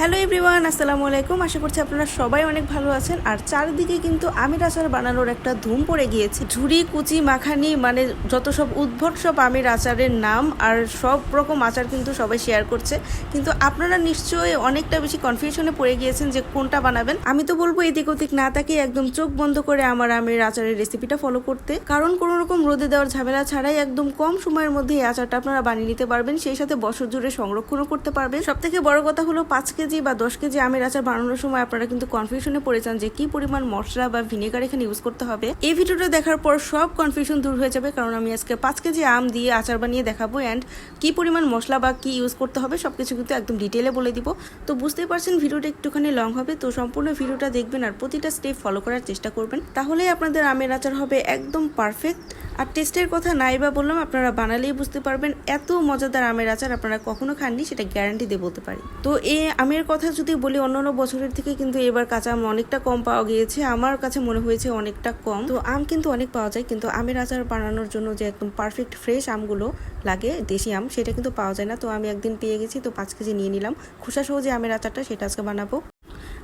Hello everyone, আসসালামু আলাইকুম। আশা করছি আপনারা সবাই অনেক ভালো আছেন। আর চারিদিকে কিন্তু আমের আচার বানানোর একটা ধুম পড়ে গিয়েছে। ঝুড়ি, কুচি, মাখানি মানে যত সব উদ্ভট সব আমের আচারের নাম আর সব রকম আচার কিন্তু সবাই শেয়ার করছে। কিন্তু আপনারা নিশ্চয়ই অনেকটা বেশি কনফিউশনে পড়ে গিয়েছেন যে কোনটা বানাবেন। আমি তো বলব এদিক ওদিক না তাকে একদম চোখ বন্ধ করে আমার আমের আচারের রেসিপিটা ফলো করতে। কারণ কোনো রকম রোদে দেওয়ার ঝামেলা ছাড়াই একদম কম সময়ের মধ্যে এই আচারটা আপনারা বানিয়ে নিতে পারবেন। সেই সাথে বছর জুড়ে সংরক্ষণও করতে পারবেন। সব থেকে বড় কথা হলো পাঁচ কেজি বা দশ কেজি আমের আচার বানানোর সময় আপনারা কিন্তু কনফিউশনে পড়ে যান যে কি পরিমাণ মশলা বা ভিনেগার এখানে ইউজ করতে হবে। এই ভিডিওটা দেখার পর সব কনফিউশন দূর হয়ে যাবে, কারণ আমি আজকে পাঁচ কেজি আম দিয়ে আচার বানিয়ে দেখাবো অ্যান্ড কি পরিমাণ মশলা বা কি ইউজ করতে হবে সবকিছু কিন্তু একদম ডিটেলে বলে দিব। তো বুঝতেই পারছেন ভিডিওটা একটুখানি লং হবে, তো সম্পূর্ণ ভিডিওটা দেখবেন আর প্রতিটা স্টেপ ফলো করার চেষ্টা করবেন। তাহলেই আপনাদের আমের আচার হবে একদম পারফেক্ট আর টেস্টের কথা নাই বা বললাম, আপনারা বানালেই বুঝতে পারবেন এত মজাদার আমের আচার আপনারা কখনো খাননি, সেটা গ্যারান্টি দিয়ে বলতে পারি। তো এই আমের কথা যদি বলি অন্যান্য বছরের থেকে কিন্তু এবার কাঁচা আম অনেকটা কম পাওয়া গিয়েছে। আমার কাছে মনে হয়েছে অনেকটা কম। তো আম কিন্তু অনেক পাওয়া যায়, কিন্তু আমের আচার বানানোর জন্য যে একদম পারফেক্ট ফ্রেশ আমগুলো লাগে, দেশি আম, সেটা কিন্তু পাওয়া যায় না। তো আমি একদিন পেয়ে গেছি, তো পাঁচ কেজি নিয়ে নিলাম। খোসা সহ যে আমের আচারটা সেটা আজকে বানাবো।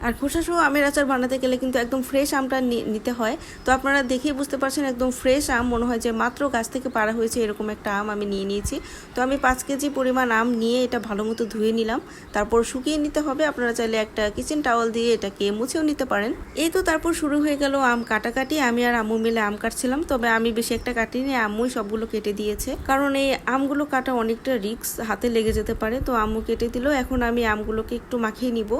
আর খোসা সহ আমের আচার বানাতে গেলে কিন্তু একদম ফ্রেশ আমটা নিতে হয়। তো আপনারা দেখেই বুঝতে পারছেন একদম ফ্রেশ আম, মনে হয় যে মাত্র গাছ থেকে পাড়া হয়েছে এরকম একটা আম আমি নিয়ে নিয়েছি। তো আমি পাঁচ কেজি পরিমাণ আম নিয়ে এটা ভালো মতো ধুয়ে নিলাম। তারপর শুকিয়ে নিতে হবে। আপনারা চাইলে একটা কিচেন টাওয়াল দিয়ে এটাকে মুছেও নিতে পারেন। এই তো তারপর শুরু হয়ে গেল আম কাটাকাটি। আমি আর আম্মু মিলে আম কাটছিলাম। তবে আমি বেশি একটা কাটিনি। আম্মুই সবগুলো কেটে দিয়েছে। কারণ এই আমগুলো কাটা অনেকটা রিক্স হাতে লেগে যেতে পারে। তো আম্মু কেটে দিল। এখন আমি আমগুলোকে একটু মাখিয়ে নিব।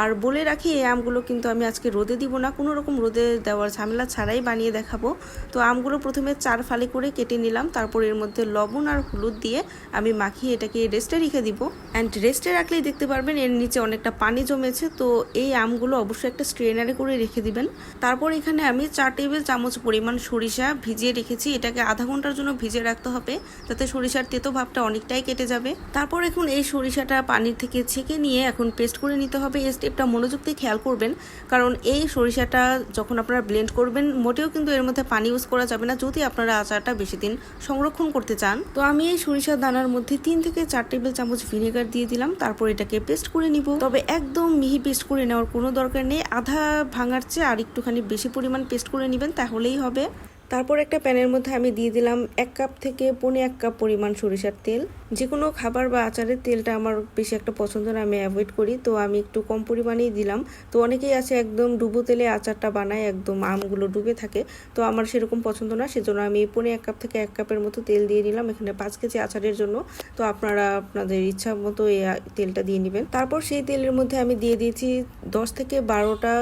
আর বলে রাখি এই আমগুলো কিন্তু আমি আজকে রোদে দিব না, কোনো রকম রোদে দেওয়ার ঝামেলা ছাড়াই বানিয়ে দেখাবো। তো আমগুলো প্রথমে চার ফালি করে কেটে নিলাম, তারপর এর মধ্যে লবণ আর হলুদ দিয়ে আমি মাখিয়ে এটাকে রেস্টে রেখে দিব। অ্যান্ড রেস্টে রাখলেই দেখতে পারবেন এর নিচে অনেকটা পানি জমেছে, তো এই আমগুলো অবশ্যই একটা স্ট্রেনারে করে রেখে দিবেন। তারপর এখানে আমি চার টেবিল চামচ পরিমাণ সরিষা ভিজিয়ে রেখেছি, এটাকে আধা ঘণ্টার জন্য ভিজিয়ে রাখতে হবে, যাতে সরিষার তেতো ভাবটা অনেকটাই কেটে যাবে। তারপর এখন এই সরিষাটা পানির থেকে ছেঁকে নিয়ে এখন পেস্ট করে নিতে হবে, এই স্টেপটা মনোযোগ খেয়াল করবেন, কারণ এই সরিষাটা যখন আপনারা ব্লেন্ড করবেন, মোটেও কিন্তু এর মধ্যে পানি ইউজ করা যাবে না যদি আপনারা আচারটা বেশি দিন সংরক্ষণ করতে চান। তো আমি এই সরিষার দানার মধ্যে তিন থেকে চার টেবিল চামচ ভিনেগার দিয়ে দিলাম, তারপর এটাকে পেস্ট করে নিব। তবে একদম মিহি পেস্ট করে নেওয়ার কোনো দরকার নেই, আধা ভাঙার চেয়ে আর একটুখানি বেশি পরিমাণ পেস্ট করে নেবেন, তাহলেই হবে। তারপর একটা প্যানের মধ্যে আমি দিয়ে দিলাম এক কাপ থেকে পৌনে এক কাপ পরিমাণ সরিষার তেল। যে কোনো খাবার বা আচারের তেলটা আমার বেশি একটা পছন্দ না, আমি অ্যাভয়েড করি। তো আমি একটু কম পরিমাণেই দিলাম। তো অনেকেই আছে একদম ডুবো তেলে আচারটা বানায়, একদম আমগুলো ডুবে থাকে। তো আমার সেরকম পছন্দ না, সেজন্য আমি পৌনে এক কাপ থেকে এক কাপের মতো তেল দিয়ে নিলাম এখানে পাঁচ কেজি আচারের জন্য। তো আপনারা আপনাদের ইচ্ছা মতো এই তেলটা দিয়ে নেবেন। তারপর সেই তেলের মধ্যে আমি দিয়ে দিয়েছি দশ থেকে বারোটা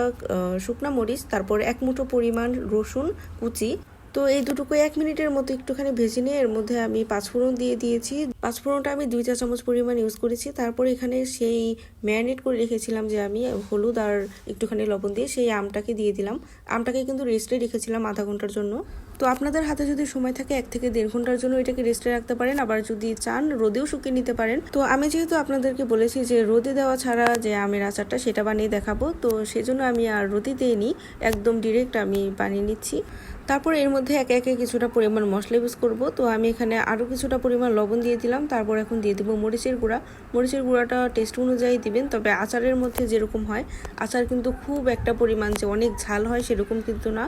শুকনা মরিচ, তারপর এক মুঠো পরিমাণ রসুন কুচি তো এই দুটোকে এক মিনিটের মতো একটুখানি ভেজে নিয়ে এর মধ্যে আমি পাঁচফোড়ন দিয়ে দিয়েছি। পাঁচফোড়নটা আমি দুই চা চামচ পরিমাণ ইউজ করেছি। তারপর এখানে সেই ম্যারিনেট করে রেখেছিলাম যে আমি হলুদ আর একটুখানি লবণ দিয়ে সেই আমটাকে দিয়ে দিলাম। আমটাকে কিন্তু রেস্টে রেখেছিলাম আধা ঘণ্টার জন্য। তো আপনাদের হাতে যদি সময় থাকে এক থেকে দেড় ঘণ্টার জন্য এটাকে রেস্টে রাখতে পারেন। আবার যদি চান, রোদেও শুকিয়ে নিতে পারেন। তো আমি যেহেতু আপনাদেরকে বলেছি যে রোদে দেওয়া ছাড়া যে আমের আচারটা, সেটা বানিয়ে দেখাবো। তো সেজন্য আমি আর রোদে দিইনি, একদম ডিরেক্ট আমি বানিয়ে নিচ্ছি। তারপর এর মধ্যে একে একে কিছুটা পরিমাণ মশলা ইউজ করব। তো আমি এখানে আরও কিছুটা পরিমাণ লবণ দিয়ে দিলাম। তারপর এখন দিয়ে দেবো মরিচের গুঁড়া। মরিচের গুঁড়াটা টেস্ট অনুযায়ী দিবেন, তবে আচারের মধ্যে যেরকম হয়, আচার কিন্তু খুব একটা পরিমাণ যে অনেক ঝাল হয় সেরকম কিন্তু না।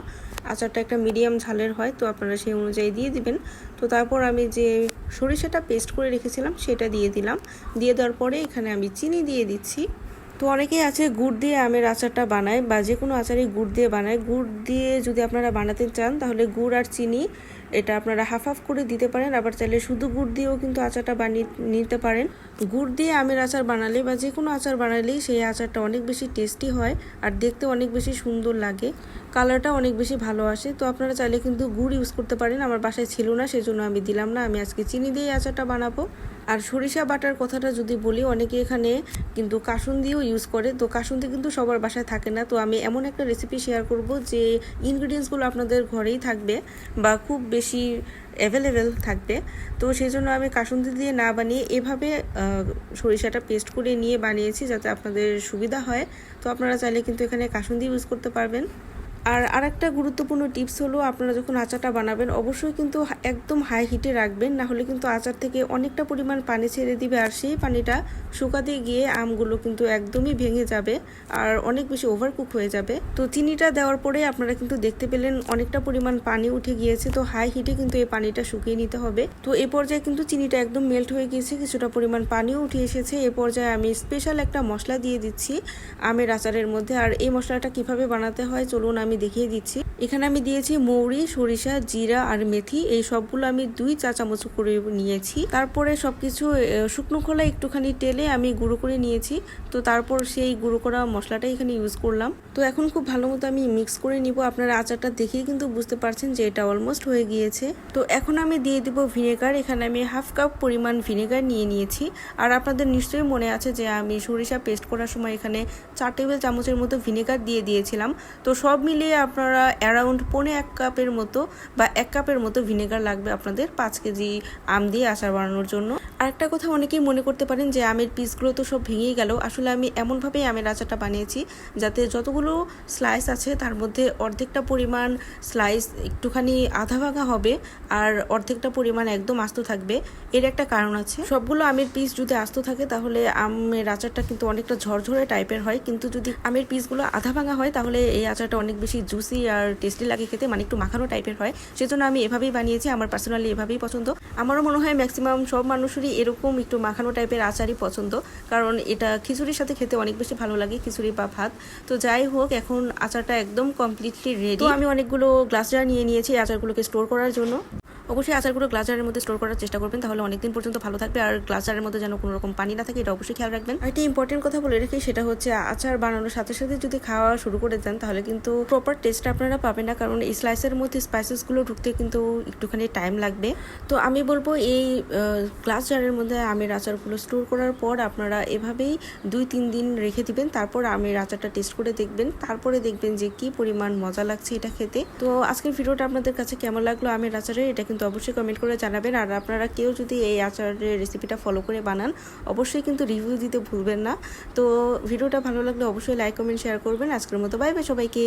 আচারটা একটা মিডিয়াম ঝালের হয়, তো আপনারা সেই অনুযায়ী দিয়ে দিবেন। তো তারপর আমি যে সরিষাটা পেস্ট করে রেখেছিলাম, সেটা দিয়ে দিলাম। দিয়ে দেওয়ার পরে এখানে আমি চিনি দিয়ে দিচ্ছি। তো অনেকেই আছে গুড় দিয়ে আমের আচারটা বানায় বা যে কোনো আচারই গুড় দিয়ে বানায়। গুড় দিয়ে যদি আপনারা বানাতে চান, তাহলে গুড় আর চিনি এটা আপনারা হাফ হাফ করে দিতে পারেন। আবার চাইলে শুধু গুড় দিয়েও কিন্তু আচারটা বানিয়ে নিতে পারেন। গুড় দিয়ে আমের আচার বানালে বা যে কোনো আচার বানালেই সেই আচারটা অনেক বেশি টেস্টি হয় আর দেখতে অনেক বেশি সুন্দর লাগে। কালারটা অনেক বেশি ভালো আসে। তো আপনারা চাইলে কিন্তু গুড় ইউজ করতে পারেন। আমার বাসায় ছিল না, সেজন্য আমি দিলাম না। আমি আজকে চিনি দিয়ে আচারটা বানাবো। আর সরিষা বাটার কথাটা যদি বলি, অনেকে এখানে কিন্তু কাসুন দিয়েও ইউজ করে, তো কাসুন্দি কিন্তু সবার বাসায় থাকে না। তো আমি এমন একটা রেসিপি শেয়ার করব যে ইনগ্রিডিয়েন্টসগুলো আপনাদের ঘরেই থাকবে বা খুব বেশি অ্যাভেলেবেল থাকবে। তো সেই জন্য আমি কাসুন্দি দিয়ে না বানিয়ে এভাবে সরিষাটা পেস্ট করে নিয়ে বানিয়েছি যাতে আপনাদের সুবিধা হয়। তো আপনারা চাইলে কিন্তু এখানে কাসুন্দি ইউজ করতে পারবেন। আর আরেকটা গুরুত্বপূর্ণ টিপস হলো আপনারা যখন আচারটা বানাবেন, অবশ্যই কিন্তু একদম হাই হিটে রাখবেন। না হলে কিন্তু আচার থেকে অনেকটা পরিমাণ পানি ছেড়ে দিবে আর সেই পানিটা শুকাতে গিয়ে আমগুলো কিন্তু একদমই ভেঙে যাবে আর অনেক বেশি ওভারকুক হয়ে যাবে। তো চিনিটা দেওয়ার পরে আপনারা কিন্তু দেখতে পেলেন অনেকটা পরিমাণ পানি উঠে গিয়েছে। তো হাই হিটে কিন্তু এই পানিটা শুকিয়ে নিতে হবে। তো এ পর্যায়ে কিন্তু চিনিটা একদম মেল্ট হয়ে গিয়েছে, কিছুটা পরিমাণ পানিও উঠে এসেছে। এ পর্যায়ে আমি স্পেশাল একটা মশলা দিয়ে দিচ্ছি আমের আচারের মধ্যে। আর এই মশলাটা কীভাবে বানাতে হয়, চলুন আমি দেখিয়ে দিচ্ছি। এখানে আমি দিয়েছি মৌরি, সরিষা, জিরা আর মেথি। এই সবগুলো আমি দুই চা চামচ করে নিয়েছি। তারপরে সবকিছু শুকনো খোলা একটুখানি তেলে আমি গুঁড়ো করে নিয়েছি। তো তারপর সেই গুঁড়ো করা মশলাটাই এখানে ইউজ করলাম। তো এখন খুব ভালো মতো আমি মিক্স করে নিব। আপনারা আচারটা দেখেই কিন্তু বুঝতে পারছেন যে এটা অলমোস্ট হয়ে গিয়েছে। তো এখন আমি দিয়ে দিব ভিনেগার এখানে আমি হাফ কাপ পরিমাণ ভিনেগার নিয়ে নিয়েছি। আর আপনাদের নিশ্চয়ই মনে আছে যে আমি সরিষা পেস্ট করার সময় এখানে চার টেবিল চামচের মতো ভিনেগার দিয়ে দিয়েছিলাম। তো সব মিলিয়ে আপনারা অ্যারাউন্ড পৌনে এক কাপের মতো বা এক কাপের মতো ভিনেগার লাগবে আপনাদের পাঁচ কেজি আম দিয়ে আচার বানানোর জন্য। আরেকটা কথা অনেকেই মনে করতে পারেন যে আমের পিসগুলো তো সব ভেঙেই গেল। আসলে আমি এমনভাবেই আমের আচারটা বানিয়েছি যাতে যতগুলো স্লাইস আছে তার মধ্যে অর্ধেকটা পরিমাণ স্লাইস একটুখানি আধা ভাঙা হবে আর অর্ধেকটা পরিমাণ একদম আস্ত থাকবে। এর একটা কারণ আছে। সবগুলো আমের পিস যদি আস্ত থাকে তাহলে আমের আচারটা কিন্তু অনেকটা ঝরঝরে টাইপের হয়। কিন্তু যদি আমের পিসগুলো আধা ভাঙা হয় তাহলে এই আচারটা অনেক বেশি জুসি আর টেস্টি লাগে খেতে মানে একটু মাখানো টাইপের হয়। সেজন্য আমি এভাবেই বানিয়েছি। আমার পার্সোনালি এভাবেই পছন্দ। আমারও মনে হয় ম্যাক্সিমাম সব মানুষেরই এরকম একটু মাখানো টাইপের আচারই পছন্দ। কারণ এটা খিচুড়ির সাথে খেতে অনেক বেশি ভালো লাগে, খিচুড়ি বা ভাত। তো যাই হোক, এখন আচারটা একদম কমপ্লিটলি রেডি আমি অনেকগুলো গ্লাস জার নিয়ে নিয়েছি আচারগুলোকে স্টোর করার জন্য। অবশ্যই আচারগুলো গ্লাস জারের মধ্যে স্টোর করার চেষ্টা করবেন, তাহলে অনেকদিন পর্যন্ত ভালো থাকবে। আর গ্লাস জারের মধ্যে যেন কোনো রকম পানি না থাকে, এটা অবশ্যই খেয়াল রাখবেন। আর একটা ইম্পর্টেন্ট কথা বলে রাখি সেটা হচ্ছে আচার বানানোর সাথে সাথে যদি খাওয়া শুরু করে দেন, তাহলে কিন্তু প্রপার টেস্টটা আপনারা পাবেন না, কারণ এই স্লাইসের মধ্যে স্পাইসেসগুলো ঢুকতে কিন্তু একটুখানি টাইম লাগবে। তো আমি বলব এই গ্লাস জারের মধ্যে আমের আচারগুলো স্টোর করার পর আপনারা এভাবেই দুই, তিন দিন রেখে দিবেন, তারপর আমের আচারটা টেস্ট করে দেখবেন। তারপরে দেখবেন যে কি পরিমাণ মজা লাগছে এটা খেতে। তো আজকের ভিডিওটা আপনাদের কাছে কেমন লাগল? আমের আচারের এটা কিন্তু অবশ্যই কমেন্ট করে জানাবেন। আর আপনারা কেউ যদি এই আচারের রেসিপিটা ফলো করে বানান, অবশ্যই কিন্তু রিভিউ দিতে ভুলবেন না। তো ভিডিওটা ভালো লাগলে অবশ্যই লাইক কমেন্ট শেয়ার করবেন। আজকের মতো বাই বাই সবাইকে।